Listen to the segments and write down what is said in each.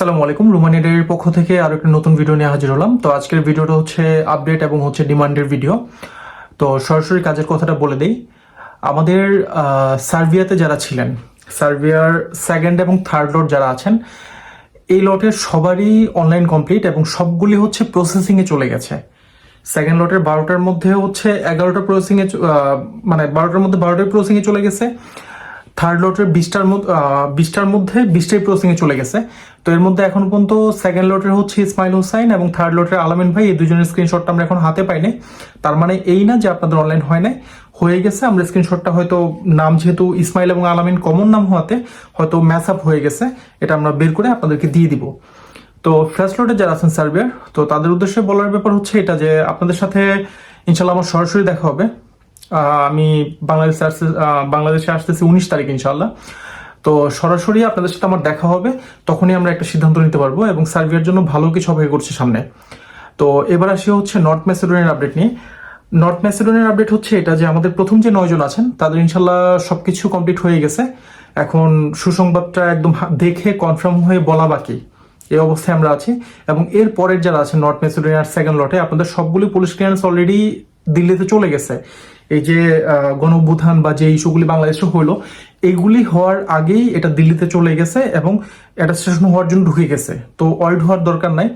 আসসালামু আলাইকুম। রুমানিয়াডের পক্ষ থেকে আরও একটা নতুন ভিডিও নিয়ে হাজির হলাম। তো আজকের ভিডিওটা হচ্ছে আপডেট এবং হচ্ছে ডিমান্ডের ভিডিও তো সরাসরি কাজের কথাটা বলে দেই। আমাদের সার্বিয়াতে যারা ছিলেন, সার্বিয়ার সেকেন্ড এবং থার্ড লট যারা আছেন, এই লটের সবারই অনলাইন কমপ্লিট এবং সবগুলি হচ্ছে প্রসেসিং এ চলে গেছে। সেকেন্ড লটের বারোটার মধ্যে হচ্ছে এগারোটা প্রসেসিং এ মানে বারোটার মধ্যে বারোটার প্রসেসিং এ চলে গেছে। থার্ড লটের বিশটার মধ্যে বিশটার মধ্যে বিশটাই প্রসেসিং এ চলে গেছে। তো এর মধ্যে এখন পর্যন্ত সেকেন্ড লটের হচ্ছে ইসমাইল হোসাইন এবং থার্ড লটের আলামিন ভাই, এই দুজনের স্ক্রিনশটটা আমরা এখন হাতে পাইনি। তার মানে এই না যে আপনাদের অনলাইন হয় নাই, হয়ে গেছে। আমরা স্ক্রিনশটটা হয়তো নাম যেহেতু ইসমাইল এবং আলামিন কমন নাম হওয়াতে হয়তো ম্যাচ আপ হয়ে গেছে। এটা আমরা বের করে আপনাদেরকে দিয়ে দিব। তো ফ্রেশ লোডে যারা আছেন সার্বিয়ার, তো তাদের উদ্দেশ্যে বলার ব্যাপার হচ্ছে এটা যে আপনাদের সাথে ইনশাল্লাহ আমার সরাসরি দেখা হবে। আমি বাংলাদেশে আসতে বাংলাদেশে আসতেছি উনিশ তারিখ ইনশাল্লাহ তো সরাসরি আপনাদের সাথে আমার দেখা হবে, তখনই আমরা একটা সিদ্ধান্ত নিতে পারব এবং সার্বিয়ার জন্য ভালো কিছু অপেক্ষা করছে সামনে। তো এবার আসি হচ্ছে নর্থ ম্যাসেডোনিয়ার আপডেট নিয়ে। নর্থ ম্যাসেডোনিয়ার আপডেট হচ্ছে এটা যে আমাদের প্রথম যে নয়জন আছেন, তাদের ইনশাল্লাহ সবকিছু কমপ্লিট হয়ে গেছে। এখন সুসংবাদটা একদম দেখে কনফার্ম হয়ে বলা বাকি। এই অবস্থায় আমরা আছি এবং এর পরের যারা আছে নর্থ মেসিডোনিয়ার সেকেন্ড লটে, আপনাদের সবগুলি পুলিশ ক্লিয়ারেন্স অলরেডি দিল্লিতে চলে গেছে। এই যে গণ বা যে ইস্যুগুলি বাংলাদেশে হলো এইগুলি হওয়ার আগেই এটা দিল্লিতে চলে গেছে এবং এটা স্টেশন হওয়ার জন্য ঢুকে গেছে। তো ওয়ার্ল্ড হওয়ার দরকার নাই।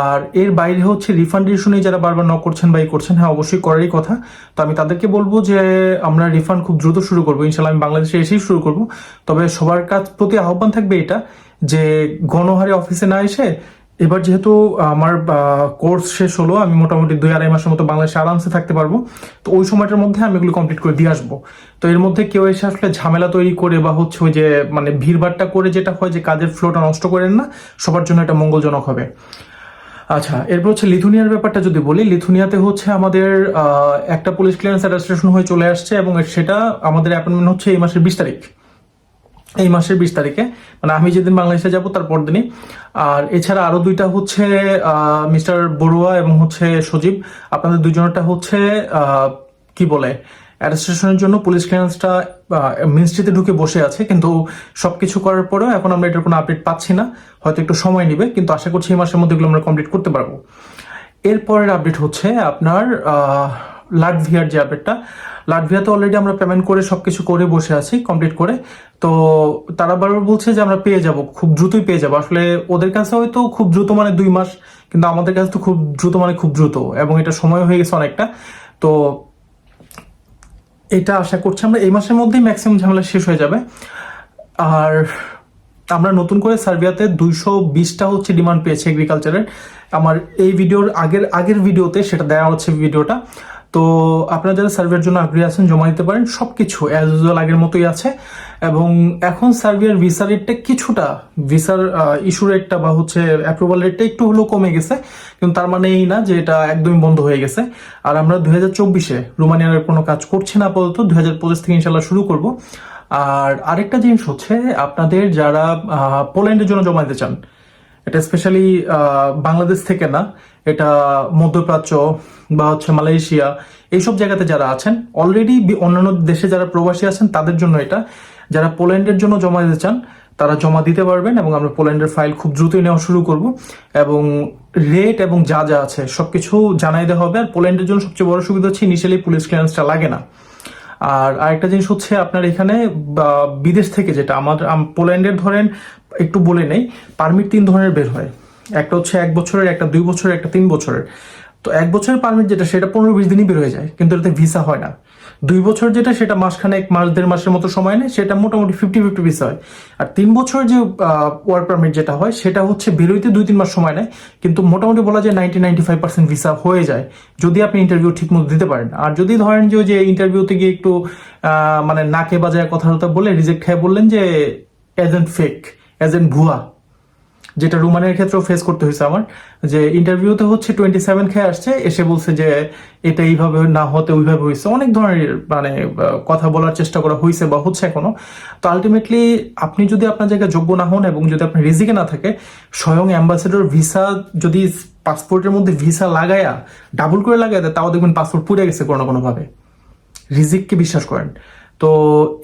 আর এর বাইরে হচ্ছে রিফান্ড ইস্যু নিয়ে যারা বারবার ন করছেন বা করছেন হ্যাঁ অবশ্যই করারই কথা। তো আমি তাদেরকে বলব যে, আমরা রিফান্ড খুব দ্রুত শুরু করব। ইনশাল্লাহ আমি বাংলাদেশে এসেই শুরু করব। তবে সবার কাছ প্রতি আহ্বান থাকবে এটা, যে গণহারে অফিসে না এসে এবার যেহেতু আমার কোর্স শেষ হলো, আমি মোটামুটি দুই আড়াই মাসের মতো বাংলাদেশে আরামসে থাকতে পারব। তো ওই সময়টার মধ্যে আমি এগুলো কমপ্লিট করে দিয়ে আসব। তো এর মধ্যে কেউ এসে আসলে ঝামেলা তৈরি করে বা হচ্ছে ওই যে মানে ভিড়ভাড়টা করে যেটা হয় যে কাজের ফ্লোটা নষ্ট করেন না, সবার জন্য এটা মঙ্গলজনক হবে। আচ্ছা এরপর হচ্ছে লিথুনিয়ার ব্যাপারটা যদি বলি, লিথুনিয়াতে হচ্ছে আমাদের একটা পুলিশ ক্লিয়ারেন্স অ্যাডমিনিস্ট্রেশন হয়ে চলে আসছে এবং সেটা আমাদের অ্যাপয়েন্টমেন্ট হচ্ছে এই মাসের বিশ তারিখ। এই মাসের বিশ তারিখে। মানে আমি যেদিন বাংলাদেশে যাব তার পর দিনই আর এছাড়া আরও দুইটা হচ্ছে মিস্টার বড়ুয়া এবং হচ্ছে সজীব। আপনাদের দুজনেরটা হচ্ছে কি বলে, অ্যাডমিনিস্ট্রেশনের জন্য পুলিশ ক্লিয়ারেন্সটা মিনিস্ট্রিতে ঢুকে বসে আছে। কিন্তু সবকিছু করার পরেও এখন আমরা এটার কোনো আপডেট পাচ্ছি না। হয়তো একটু সময় নেবে, কিন্তু আশা করছি এই মাসের মধ্যে এগুলো আমরা কমপ্লিট করতে পারব। এরপরের আপডেট হচ্ছে আপনার লাটভিয়ার যে আপডেটটা লাটভিয়াতে অলরেডি আমরা পেমেন্ট করে সবকিছু করে বসে আছি কমপ্লিট করে। তো তারা বারবার বলছে যে আমরা পেয়ে যাব, খুব দ্রুতই পেয়ে যাব। আসলে ওদের কাছে হয়তো খুব দ্রুত মানে দুই মাস, কিন্তু আমাদের কাছে তো খুব দ্রুত মানে খুব দ্রুত, এবং এটা সময় হয়ে গেছে অনেকটা। তো এটা আশা করছি আমরা এই মাসের মধ্যেই ম্যাক্সিমাম ঝামেলা শেষ হয়ে যাবে। আর আমরা নতুন করে সার্বিয়াতে দুইশো বিশটা হচ্ছে ডিমান্ড পেয়েছে এগ্রিকালচারের আমার এই ভিডিওর আগের আগের ভিডিওতে সেটা দেওয়া হচ্ছে ভিডিওটা তো আপনারা যারা সার্ভের জন্য আগ্রহী আছেন, জমা দিতে পারেন। সবকিছু অ্যাজ ইউজুয়াল আগের মতোই আছে। এবং এখন সার্বিয়ার ভিসা রেটটা কিছুটা ভিসার ইস্যু রেটটা বা হচ্ছে অ্যাপ্রুভাল রেটটা একটু হলেও কমে গেছে। কিন্তু তার মানে এই না যে এটা একদমই বন্ধ হয়ে গেছে। আর আমরা দুই হাজার চব্বিশে রোমানিয়ার কোনো কাজ করছি না আপাতত। দুই হাজার পঁচিশ থেকে ইনশাল্লাহ শুরু করব। আর আরেকটা জিনিস হচ্ছে, আপনাদের যারা পোল্যান্ডের জন্য জমা দিতে চান এটা স্পেশালি বাংলাদেশ থেকে না, এটা মধ্যপ্রাচ্য বা হচ্ছে মালয়েশিয়া, এইসব জায়গাতে যারা আছেন অলরেডি অন্যান্য দেশে যারা প্রবাসী আছেন, তাদের জন্য এটা। যারা পোল্যান্ডের জন্য জমা দিতে চান, তারা জমা দিতে পারবেন এবং আমরা পোল্যান্ডের ফাইল খুব দ্রুতই নেওয়া শুরু করব। এবং রেট এবং যা যা আছে, সবকিছু জানাই দেওয়া হবে। আর পোল্যান্ডের জন্য সবচেয়ে বড় সুবিধা হচ্ছে ইনিশিয়ালি পুলিশ ক্লিয়ারেন্সটা লাগে না। আর আরেকটা জিনিস হচ্ছে আপনার এখানে বিদেশ থেকে যেটা, আমাদের, আম- পোল্যান্ডের ধরেন, একটু বলে নেই, পারমিট তিন ধরনের বের হয়। একটা হচ্ছে এক বছরের, একটা দুই বছরের, একটা তিন বছরের। তো এক বছরের পারমিট যেটা, সেটা পনেরো বিশ দিনই বের হয়ে যায়, কিন্তু এটাতে ভিসা হয় না। দুই বছর যেটা, সেটা মাসখানেক, মাস, দেড় মাসের মতো সময় নেয়, সেটা মোটামুটি ফিফটি ফিফটি ভিসা হয়। আর তিন বছর যে ওয়ার্ক পারমিট যেটা হয়, সেটা হচ্ছে বেরোইতে দুই, তিন মাস সময় নেয়, কিন্তু মোটামুটি বলা যায় ninety ninety five percent visa হয়ে যায়, যদি আপনি ইন্টারভিউ ঠিক মতো দিতে পারেন। আর যদি ধরেন যে যে ইন্টারভিউতে গিয়ে একটু মানে নাকে বাজায় কথা বলে রিজেক্ট খেয়ে বললেন যে এজেন্ট ফেক এজেন্ট ভুয়া যেটা রুমানের ক্ষেত্রেও ফেস করতে হয়েছে আমার, যে ইন্টারভিউতে হচ্ছে টোয়েন্টি সেভেন খেয়ে আসছে, এসে বলছে যে এটা এইভাবে না হতে ওইভাবে হয়েছে। অনেক ধরনের মানে কথা বলার চেষ্টা করা হয়েছে বা হচ্ছে এখনও। তো আলটিমেটলি আপনি যদি আপনার জায়গায় যোগ্য না হন এবং যদি আপনার রিজিকে না থাকে, স্বয়ং অ্যাম্বাসেডর ভিসা যদি পাসপোর্টের মধ্যে ভিসা লাগায়া ডাবল করে লাগায় দেয়, তাও দেখবেন পাসপোর্ট পুড়ে গেছে কোনো কোনোভাবে। রিজিককে বিশ্বাস করেন। তো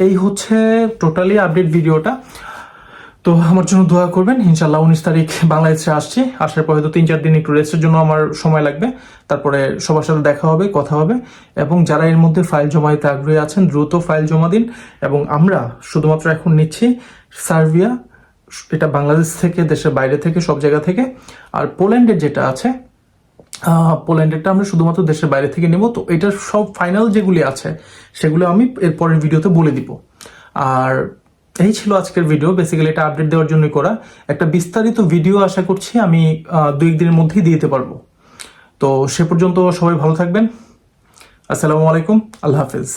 এই হচ্ছে টোটালি আপডেট ভিডিওটা তো আমার জন্য দোয়া করবেন। ইনশাল্লাহ উনিশ তারিখ বাংলাদেশে আসছি। আসার পর হয়তো তিন চার দিন একটু রেস্টের জন্য আমার সময় লাগবে। তারপরে সবার সাথে দেখা হবে, কথা হবে। এবং যারা এর মধ্যে ফাইল জমা দিতে আগ্রহী আছেন, দ্রুত ফাইল জমা দিন। এবং আমরা শুধুমাত্র এখন নিচ্ছি সার্বিয়া, এটা বাংলাদেশ থেকে, দেশের বাইরে থেকে, সব জায়গা থেকে। আর পোল্যান্ডের যেটা আছে পোল্যান্ডেরটা আমরা শুধুমাত্র দেশের বাইরে থেকে নেব। তো এটার সব ফাইনাল যেগুলি আছে, সেগুলো আমি এরপরের ভিডিওতে বলে দিব। আর এই ছিল আজকের ভিডিও বেসিক্যালি এটা আপডেট দেওয়ার জন্যই করা। একটা বিস্তারিত ভিডিও আশা করছি আমি দু একদিনের মধ্যেই দিয়ে দিতে পারব। তো সে পর্যন্ত সবাই ভালো থাকবেন। আসসালামু আলাইকুম। আল্লাহ হাফেজ।